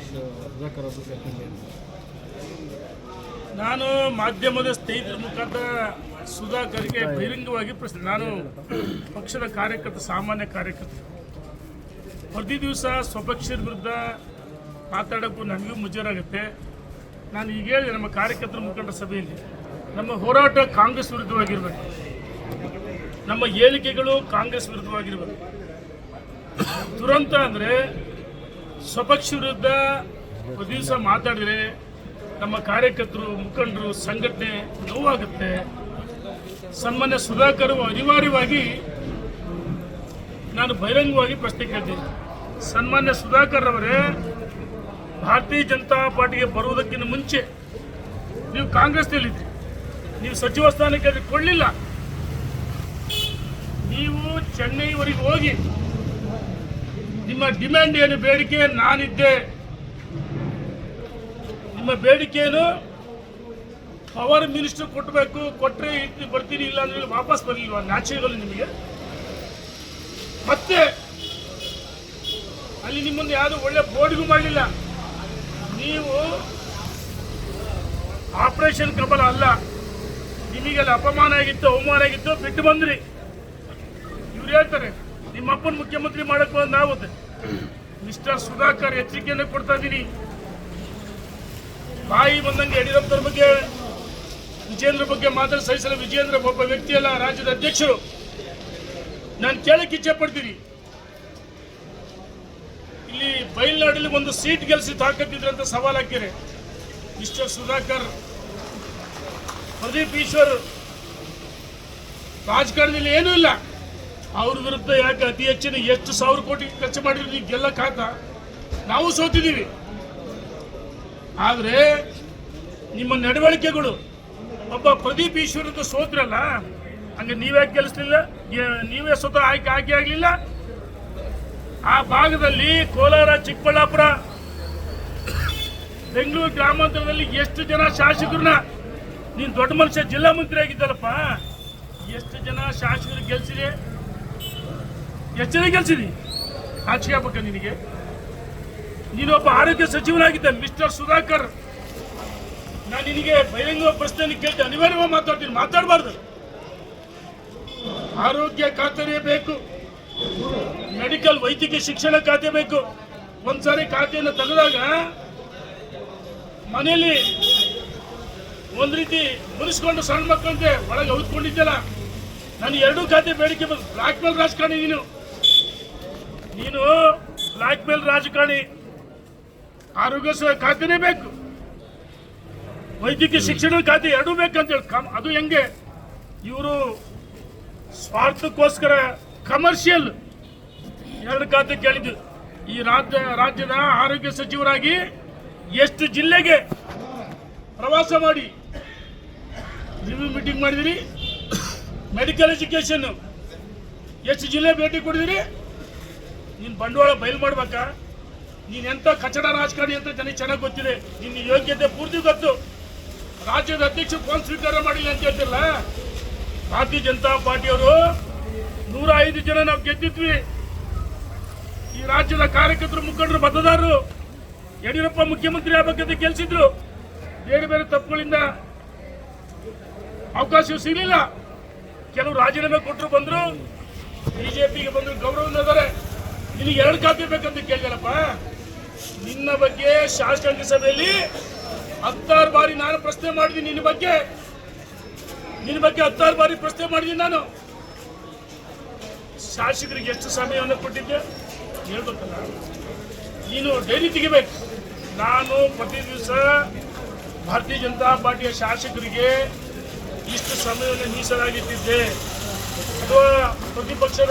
ಅವರು ಸೇರ್ಕೊಂಡು ನಾನು ಮಾಧ್ಯಮದ ಸ್ನೇಹಿತರ ಮುಖಾಂತರ ಸುಧಾಕರ್ಗೆ ಬಹಿರಂಗವಾಗಿ ಪ್ರಶ್ನೆ ನಾನು ಪಕ್ಷದ ಕಾರ್ಯಕರ್ತ, ಸಾಮಾನ್ಯ ಕಾರ್ಯಕರ್ತ. ಪ್ರತಿ ದಿವಸ ಸ್ವಪಕ್ಷದ ವಿರುದ್ಧ ಮಾತಾಡೋಕ್ಕೂ ನನಗೂ ಮುಜರಾಗುತ್ತೆ. ನಾನು ಈಗ ಹೇಳಿದೆ, ನಮ್ಮ ಕಾರ್ಯಕರ್ತರ ಮುಖಂಡ ಸಭೆಯಲ್ಲಿ ನಮ್ಮ ಹೋರಾಟ ಕಾಂಗ್ರೆಸ್ ವಿರುದ್ಧವಾಗಿರಬೇಕು. ನಮ್ಮ ಹೇಳಿಕೆಗಳು ಕಾಂಗ್ರೆಸ್ ವಿರುದ್ಧವಾಗಿರಬೇಕು. ದುರಂತ ಅಂದರೆ ಸ್ವಪಕ್ಷ ವಿರುದ್ಧ ಒಂದು ದಿವಸ ಮಾತಾಡಿದ್ರೆ ನಮ್ಮ ಕಾರ್ಯಕರ್ತರು, ಮುಖಂಡರು, ಸಂಘಟನೆ ನೋವಾಗುತ್ತೆ. ಸನ್ಮಾನ್ಯ ಸುಧಾಕರ್ ಅನಿವಾರ್ಯವಾಗಿ ನಾನು ಬಹಿರಂಗವಾಗಿ ಪ್ರಶ್ನೆ ಕೇಳ್ತೀನಿ. ಸನ್ಮಾನ್ಯ ಸುಧಾಕರ್ ಅವರೇ, ಭಾರತೀಯ ಜನತಾ ಪಾರ್ಟಿಗೆ ಬರುವುದಕ್ಕಿಂತ ಮುಂಚೆ ನೀವು ಕಾಂಗ್ರೆಸ್ನಲ್ಲಿದ್ರಿ ನೀವು ಸಚಿವ ಸ್ಥಾನಕ್ಕೆ ಅದಕ್ಕೆ ಕೊಡಲಿಲ್ಲ. ನೀವು ಚೆನ್ನೈವರೆಗೆ ಹೋಗಿ ನಿಮ್ಮ ಡಿಮ್ಯಾಂಡ್ ಏನು? ಬೇಡಿಕೆ ನಾನಿದ್ದೆ. ನಿಮ್ಮ ಬೇಡಿಕೆಯನ್ನು ಪವರ್ ಮಿನಿಸ್ಟರ್ ಕೊಟ್ಟಬೇಕು ಕೊಟ್ಟರೆ ಬರ್ತೀನಿ, ಇಲ್ಲ ಅಂದ್ರೆ ವಾಪಸ್ ಬರಲಿಲ್ವಾ? ನ್ಯಾಚುರಲ್ ನಿಮಗೆ. ಮತ್ತೆ ಅಲ್ಲಿ ನಿಮ್ಮನ್ನು ಯಾರು ಒಳ್ಳೆ ಬೋರ್ಡ್ಗೂ ಮಾಡಲಿಲ್ಲ. ನೀವು ಆಪರೇಷನ್ ಕಮಲ ಅಲ್ಲ. ನಿಮಗೆಲ್ಲ ಅಪಮಾನ ಆಗಿತ್ತು, ಅವಮಾನ ಆಗಿತ್ತು, ಬಿಟ್ಟು ಬಂದ್ರಿ. ಇವ್ರು ಹೇಳ್ತಾರೆ ನಿಮ್ಮಪ್ಪನ ಮುಖ್ಯಮಂತ್ರಿ ಮಾಡಕ್ ಬಂದ ಆಗುತ್ತೆ ಮಿಸ್ಟರ್ ಸುಧಾಕರ್ ಎಚ್ಚರಿಕೆಯನ್ನು ಕೊಡ್ತಾ ಇದ್ದೀನಿ. ಬಾಯಿ ಬಂದಂಗೆ ಯಡಿಯೂರಪ್ಪನವ್ರ ಬಗ್ಗೆ, ವಿಜೇಂದ್ರ ಬಗ್ಗೆ ಮಾತಾಡಿ ಸಹಿಸಲು ವಿಜೇಂದ್ರ ಒಬ್ಬ ವ್ಯಕ್ತಿಯಲ್ಲ, ರಾಜ್ಯದ ಅಧ್ಯಕ್ಷರು. ನಾನು ಕೇಳಕ್ಕೆ ಇಚ್ಛೆ ಪಡ್ತೀನಿ ಇಲ್ಲಿ ಬಯಲ್ನಾಡಲ್ಲಿ ಒಂದು ಸೀಟ್ ಗೆಲ್ಸಿ ತಾಕತ್ತಿದ್ರೆ ಅಂತ ಸವಾಲ್ ಹಾಕಿದ್ರೆ, ಮಿಸ್ಟರ್ ಸುಧಾಕರ್, ಪ್ರದೀಪ್ ಈಶ್ವರ್, ರಾಜಕಾರಣದಲ್ಲಿ ಏನೂ ಇಲ್ಲ. ಅವ್ರ ವಿರುದ್ಧ ಯಾಕೆ ಅತಿ ಹೆಚ್ಚಿನ ಎಷ್ಟು ಸಾವಿರ ಕೋಟಿ ಖರ್ಚು ಮಾಡಿದ್ರು ಗೆಲ್ಲಕ್ಕಾಗ ನಾವು ಸೋತಿದ್ದೀವಿ. ಆದರೆ ನಿಮ್ಮ ನಡವಳಿಕೆಗಳು, ಒಬ್ಬ ಪ್ರದೀಪ್ ಈಶ್ವರದ ಸೋತ್ರಲ್ಲ ಹಂಗೆ ನೀವ್ಯಾಕೆ ಗೆಲ್ಲಿಸ್ಲಿಲ್ಲ? ನೀವೇ ಸ್ವತಃ ಆಯ್ಕೆ ಆಯ್ಕೆ ಆಗಲಿಲ್ಲ? ಆ ಭಾಗದಲ್ಲಿ ಕೋಲಾರ, ಚಿಕ್ಕಬಳ್ಳಾಪುರ, ಬೆಂಗಳೂರು ಗ್ರಾಮಾಂತರದಲ್ಲಿ ಎಷ್ಟು ಜನ ಶಾಸಕರನ್ನ? ನೀನು ದೊಡ್ಡ ಮನುಷ್ಯ, ಜಿಲ್ಲಾ ಮಂತ್ರಿ ಆಗಿದ್ದಲ್ಲಪ್ಪ. ಎಷ್ಟು ಜನ ಶಾಸಕರು ಗೆಲ್ಸಿದೆ? ಗೆಲ್ಸಿದಿ. ಆಚೆ ಆಗ್ಬೇಕ ನಿನಗೆ. ನೀನೊಬ್ಬ ಆರೋಗ್ಯ ಸಚಿವನಾಗಿದ್ದೆ ಮಿಸ್ಟರ್ ಸುಧಾಕರ್. ನಾನು ನಿನಗೆ ಬಹಿರಂಗ ಪ್ರಶ್ನೆ ಕೇಳ್ತೆ ಅನಿವಾರ್ಯವಾಗಿ ಮಾತಾಡ್ತೀನಿ, ಮಾತಾಡಬಾರ್ದು. ಆರೋಗ್ಯ ಖಾತರಿ ಬೇಕು. ಮೆಡಿಕಲ್ ವೈದ್ಯಕೀಯ ಶಿಕ್ಷಣ ಖಾತೆ ಬೇಕು. ಒಂದ್ಸಾರಿ ಖಾತೆಯನ್ನು ತೆಗೆದಾಗ ಮನೆಯಲ್ಲಿ ಒಂದ್ ರೀತಿ ಮುನಿಸ್ಕೊಂಡು ಸಣ್ಣ ಮಕ್ಕಳಂತೆ ಒಳಗೆ ಹೌದ್ಕೊಂಡಿದ್ದಲ್ಲ ನಾನು ಎರಡೂ ಖಾತೆ ಬೇಡಿಕೆ ಬಂದು ಬ್ಲಾಕ್ ಮೇಲ್ ರಾಜಕಾರಣಿ ನೀನು. ನೀನು ಬ್ಲಾಕ್ ಮೇಲ್ ರಾಜಕಾರಣಿ. ಆರೋಗ್ಯ ಖಾತೆನೇ ಬೇಕು. ವೈದ್ಯಕೀಯ ಶಿಕ್ಷಣ ಖಾತೆ ಎರಡೂ ಬೇಕಂತೇಳಿ ಕಮ್ ಅದು ಹೆಂಗೆ? ಇವರು ಸ್ವಾರ್ಥಕ್ಕೋಸ್ಕರ ಕಮರ್ಷಿಯಲ್ ಎರಡು ಖಾತೆ ಕೇಳಿದ್ದು. ಈ ರಾಜ್ಯ, ರಾಜ್ಯದ ಆರೋಗ್ಯ ಸಚಿವರಾಗಿ ಎಷ್ಟು ಜಿಲ್ಲೆಗೆ ಪ್ರವಾಸ ಮಾಡಿ? ರಿವ್ಯೂ ಮೀಟಿಂಗ್ ಮಾಡಿದಿರಿ. ಮೆಡಿಕಲ್ ಎಜುಕೇಶನ್ ಎಷ್ಟು ಜಿಲ್ಲೆ ಭೇಟಿ ಕೊಡಿದಿರಿ? ನೀನು ಬಂಡವಾಳ ಬಯಲು ಮಾಡ್ಬೇಕ? ನೀನು ಎಂತ ಕಚಡ ರಾಜಕಾರಣಿ ಅಂತ ನನಗೆ ಚೆನ್ನಾಗಿ ಗೊತ್ತಿದೆ. ನಿನ್ನ ಯೋಗ್ಯತೆ ಪೂರ್ತಿ ಗೊತ್ತು. ರಾಜ್ಯದ ಅಧ್ಯಕ್ಷ ಫೋನ್ ಸ್ವೀಕಾರ ಮಾಡಿಲ್ಲ ಅಂತ ಹೇಳ್ತಿಲ್ಲ? ಭಾರತೀಯ ಜನತಾ ಪಾರ್ಟಿಯವರು ನೂರ ಐದು ಜನ ನಾವು ಗೆದ್ದಿದ್ವಿ. ಈ ರಾಜ್ಯದ ಕಾರ್ಯಕರ್ತರು, ಮುಖಂಡರು, ಮತದಾರರು ಯಡಿಯೂರಪ್ಪ ಮುಖ್ಯಮಂತ್ರಿ ಆಗ್ಬೇಕಂತ ಗೆಲ್ಸಿದ್ರು ಬೇರೆ ಬೇರೆ ತಪ್ಪುಗಳಿಂದ ಅವಕಾಶ ಸಿಗಲಿಲ್ಲ. ಕೆಲವು ರಾಜೀನಾಮೆ ಕೊಟ್ಟರು ಬಂದ್ರು. ಬಿಜೆಪಿಗೆ ಬಂದ್ರು ಗೌರವ ಇದ್ದಾರೆ. ನಿನಗೆ ಎರಡು ಖಾತೆ ಬೇಕಂತ ಕೇಳಿದಲ್ಲಪ್ಪ ನಿನ್ನ ಬಗ್ಗೆ ಶಾಸಕಾಂಗ ಸಭೆಯಲ್ಲಿ ಹತ್ತಾರು ಬಾರಿ ನಾನು ಪ್ರಶ್ನೆ ಮಾಡಿದ್ದೀನಿ ನಿನ್ನ ಬಗ್ಗೆ. ನಿನ್ನ ಬಗ್ಗೆ ಹತ್ತಾರು ಬಾರಿ ಪ್ರಶ್ನೆ ಮಾಡಿದ್ದೀನಿ ನಾನು. ಶಾಸಕರಿಗೆ ಎಷ್ಟು ಸಮಯವನ್ನು ಕೊಟ್ಟಿದ್ದೆ? ಹೇಳ್ಬೇಕಲ್ಲ. ನೀನು ಡೈರಿ ತೆಗಿಬೇಕು. ನಾನು ಪ್ರತಿ ದಿವಸ ಭಾರತೀಯ ಜನತಾ ಪಾರ್ಟಿಯ ಶಾಸಕರಿಗೆ ಇಷ್ಟು ಸಮಯವನ್ನು ಮೀಸಲಾಗಿಟ್ಟಿದ್ದೆ. ಅಥವಾ ಪ್ರತಿಪಕ್ಷದ